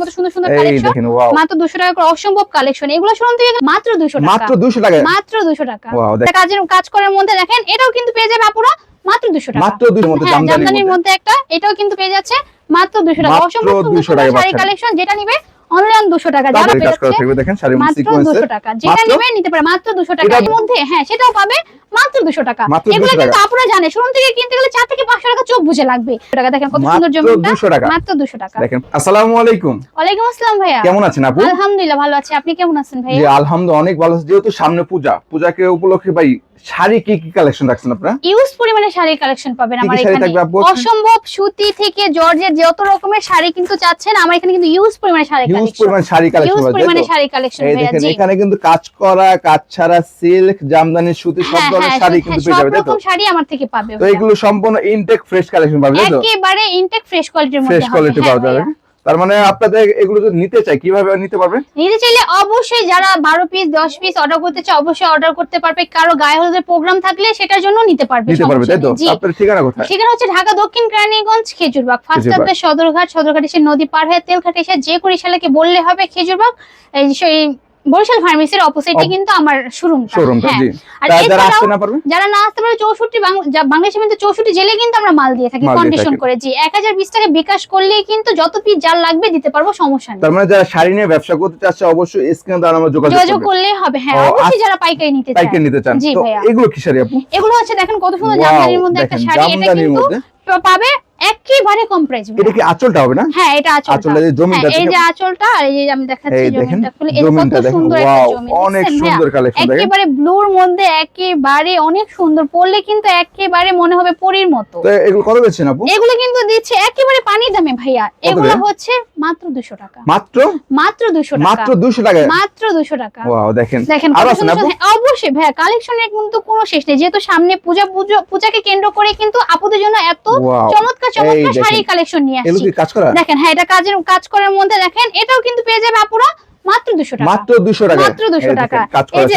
কত সুন্দর সুন্দর কালেকশন মাত্র দুশো টাকা করে অসম্ভব কালেকশন এগুলো শুনুন থেকে মাত্র দুশো মাত্র 200 টাকায় মাত্র দুশো টাকা। কাজের কাজ করার মধ্যে দেখেন এটাও কিন্তু পেয়ে যাবে আপুরা মাত্র দুশো টাকা। মাত্র 200 মধ্যে হ্যাঁ জামদানির মধ্যে। একটা এটাও কিন্তু পেয়ে যাচ্ছে মাত্র দুশো টাকা। অসম্ভব সুন্দর সুন্দর শাড়ি কালেকশন যেটা নিবে অনলাইন দুশো টাকা যারা তারপরে কাজ করা থাকবে দেখেন শাড়ির মাত্র সিকোয়েন্সে দুশো টাকা। যেটা মাত্র? নেবে নিতে পারে মাত্র দুশো টাকা। এর মধ্যে হ্যাঁ সেটাও পাবে মাত্র দুশো টাকা। মাত্র এগুলো কিন্তু আপনারা জানে শোরুম থেকে কিনতে গেলে চার থেকে পাঁচশো টাকা চোখ বুঝে লাগবে। টাকা দেখেন কত সুন্দর মাত্র জমিটা 200 টাকা। মাত্র দুশো টাকা। দেখেন আসসালামু আলাইকুম। ওয়ালাইকুম আসসালাম ভাইয়া। কেমন আছেন আপু? আলহামদুলিল্লাহ ভালো আছি। আপনি কেমন আছেন জি আলহামদুলিল্লাহ অনেক ভালো আছে। যেহেতু সামনে পূজা পূজাকে উপলক্ষে ভাই শাড়ি কি কি কালেকশন রাখছেন আপনারা? ইউজ পরিমাণে শাড়ির কালেকশন পাবেন আমার এখানে। অসম্ভব সুতি থেকে জর্জের যত রকমের শাড়ি কিন্তু চাচ্ছেন আমার এখানে কিন্তু ইউজ পরিমাণে শাড়ি হিউজ পরিমাণ শাড়ি কালেকশন ইউজ পরিমাণে শাড়ি কালেকশন ভাইয়া জি। এখানে কিন্তু কাজ করা কাজ ছাড়া সিল্ক জামদানি সুতি সব হ্যাঁ ধরনের হ্যাঁ শাড়ি কিন্তু হ্যাঁ, পেয়ে যাবে তাই তো? শাড়ি আমার থেকে পাবে তো এগুলো সম্পূর্ণ ইনটেক ফ্রেশ কালেকশন পাবে তাই তো? একেবারে ইনটেক ফ্রেশ কোয়ালিটির মধ্যে ফ্রেশ কোয়ালিটি পাওয়া যাবে। তার মানে আপনাদের এগুলো যদি নিতে চাই কীভাবে নিতে পারবে? নিতে চাইলে অবশ্যই যারা বারো পিস দশ পিস অর্ডার করতে চায় অবশ্যই অর্ডার করতে পারবে। কারও গায়ে হলুদের প্রোগ্রাম থাকলে সেটার জন্য নিতে পারবে নিতে পারবে তাই তো? আপনার ঠিকানা কোথায়? ঠিকানা হচ্ছে ঢাকা দক্ষিণ কেরানীগঞ্জ খেজুরবাগ। ফার্স্ট স্টপে আপনার সদরঘাট সদরঘাট এসে নদী পার হয়ে তেলঘাট এসে যে করিশালাকে বললে হবে খেজুরবাগ। এই সেই বরিশাল ফার্মেসির অপোজিটে কিন্তু আমার শোরুম শোরুমটা জি। আর যারা আসতে না পারবে? যারা না আসতে পারে চৌষট্টি বাং- যা- বাংলাদেশের মধ্যে চৌষট্টি জেলে কিন্তু আমরা মাল দিয়ে থাকি কন্ডিশন করে জি। এক হাজার বিশ টাকা বিকাশ করলেই কিন্তু যত পিস যার লাগবে দিতে পারব সমস্যা নেই। তার মানে যারা শাড়ি নিয়ে ব্যবসা করতে চাচ্ছে অবশ্যই স্ক্রিনে দ্বারা আমরা যোগাযোগ যোগাযোগ করলেই হবে হ্যাঁ। অবশ্যই আচ্ছা। যারা পাইকারি নিতে চায়। পাইকারি নিতে চান। তো এগুলো কি শাড়ি আপু? এগুলো হচ্ছে দেখেন কত সুন্দর জামদানির মধ্যে একটা শাড়ি এটা কিন্তু পাবে প্রাইস এটা কি আঁচলটা হবে না? হ্যাঁ এটা আঁচলটা। আঁচলটা যে জমিনটা হ্যাঁ, এই যে আঁচলটা আর এই যে আমি দেখাচ্ছি জমিটা কত সুন্দর একটা জমি অনেক সুন্দর কালেকশন দেখেন। একেবারে ব্লুর মধ্যে একেবারে অনেক সুন্দর পড়লে কিন্তু একেবারে মনে হবে পরীর মতো। তো এগুলো কত বেচছেন আপু? এগুলো কিন্তু দিচ্ছে একেবারে পানি দামে ভাইয়া এগুলো হচ্ছে মাত্র দুশো টাকা। মাত্র? মাত্র দুশো টাকা। মাত্র 200 টাকা? মাত্র দুশো টাকা। ওয়াও দেখেন। দেখেন অবশ্যই ভাইয়া কালেকশনের কিন্তু কোনো শেষ নেই। যেহেতু সামনে পূজা পুজো পূজাকে কেন্দ্র করে কিন্তু আপুদের জন্য এত চমৎকার চমৎকার। শাড়ি কালেকশন নিয়ে আসছি। দেখেন হ্যাঁ এটা কাজের কাজ করার মধ্যে দেখেন এটাও কিন্তু পেয়ে যাবে আপুরা মাত্র টাকা মাত্র 200 টাকা মাত্র টাকা এই যে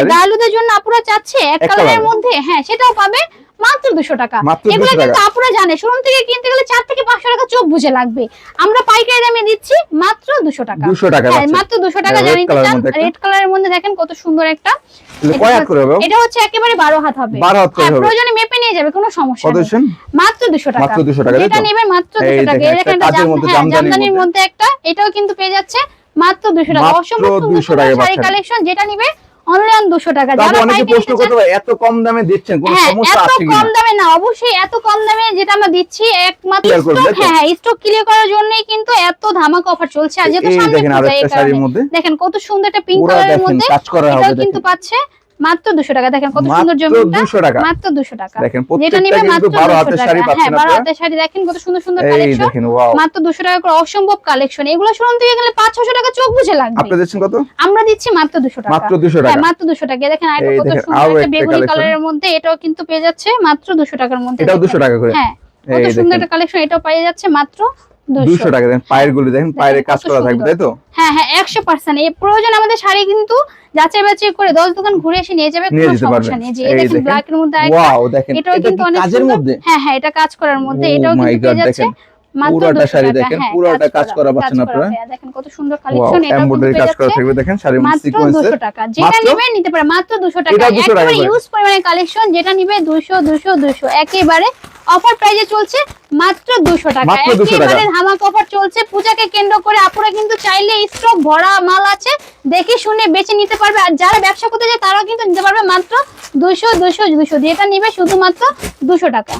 জন্য আপুরা চাচ্ছে এক কালারের মধ্যে হ্যাঁ সেটাও পাবে মাত্র টাকা এগুলো কিন্তু। আপুরা জানে শোরুম থেকে কিনতে গেলে থেকে পাঁচশো টাকা চোখ বুঝে লাগবে আমরা পাইকারি দামে দিচ্ছি মাত্র টাকা 200 টাকা হ্যাঁ মাত্র টাকা হ্যাঁ, একটা। রেড কালারের মধ্যে দেখেন কত সুন্দর একটা এটা হচ্ছে-? এটা একেবারে বারো হাত হবে 12 হাত হ্যাঁ, হবে প্রয়োজনে মেপে নিয়ে যাবে কোনো সমস্যা নেই মাত্র দুশো টাকা মাত্র 200 টাকা, তাই যেটা তো? নেবে মাত্র টাকা একটা হ্যাঁ, জামদানির। মধ্যে একটা এটাও কিন্তু পেয়ে যাচ্ছে মাত্র 200 টাকা। অসম্ভব সুন্দর 200 শাড়ি কালেকশন যেটা নিবে অনলাইন দুশো টাকা। যারা অনেকে প্রশ্ন করতে পারে এত কম দামে দিচ্ছেন কোনো হ্যাঁ সমস্যা কম দামে না অবশ্যই এত কম দামে যেটা আমরা দিচ্ছি একমাত্র Clear স্টক হ্যাঁ স্টক ক্লিয়ার করার জন্যই কিন্তু এত ধামাকা অফার চলছে। আর যেহেতু সামনে দেখেন কত সুন্দর একটা পিঙ্ক কালার কালারের মধ্যে কিন্তু পাচ্ছে। মাত্র দুশো টাকা। দেখেন কত সুন্দর জমিটা। 200 টাকা। মাত্র দুশো টাকা। দেখেন যেটা নিবে মাত্র 12 হাতের শাড়ি হ্যাঁ পাচ্ছেন হাতের শাড়ি দেখেন কত সুন্দর সুন্দর কালেকশন মাত্র টাকা করে অসম্ভব কালেকশন এগুলো থেকে গেলে টাকা চোখ বুঝে লাগবে। দিচ্ছেন কত? আমরা দিচ্ছি মাত্র টাকা। মাত্র 200 হ্যাঁ টাকা মাত্র টাকা। দেখেন কত সুন্দর একটা বেগুনি। কালারের মধ্যে। এটাও কিন্তু পেয়ে যাচ্ছে মাত্র দুশো টাকার মধ্যে। এটাও। 200 টাকা করে। হ্যাঁ কত সুন্দর একটা কালেকশন এটাও পেয়ে যাচ্ছে মাত্র 200 দুশো টাকা। দেখেন পায়ের গুলি দেখেন পায়ের কাজ করা থাকবে। তাই তো? হ্যাঁ হ্যাঁ একশো পার্সেন্ট এই প্রয়োজন আমাদের শাড়ি কিন্তু যাচাই বাছাই করে দশ দোকান ঘুরে এসে নিয়ে যাবে কোনো সমস্যা নেই। যে ব্ল্যাক এর মধ্যে এটাও এটা কিন্তু অনেক মধ্যে? হ্যাঁ হ্যাঁ এটা কাজ করার মধ্যে Oh এটাও কিন্তু পেয়ে যাচ্ছে। পুরোটা শাড়ি দেখেন, হ্যাঁ, পুরোটা কাজ করা পাচ্ছেন আপনারা। দেখেন কত সুন্দর কালেকশন এটাও এমব্রয়ডারি কাজ করা থাকবে দেখেন শাড়ির মধ্যে মাত্র দুশো টাকা। যেটা নিতে পারে মাত্র টাকা। 200 টাকা একেবারে ইউজ পরিমাণে কালেকশন যেটা নিবে দুশো দুশো দুশো। একেবারে অফার প্রাইজে চলছে মাত্র দুশো টাকা। মাত্র 200 টাকা। একেবারে ধামাক অফার চলছে। পূজাকে কেন্দ্র করে আপুরা কিন্তু চাইলে স্টক ভরা মাল আছে দেখে শুনে বেছে নিতে পারবে। আর যারা ব্যবসা করতে যায় তারাও কিন্তু নিতে পারবে মাত্র দুশো দুশো দিয়ে এটা নেবে শুধুমাত্র দুশো টাকা।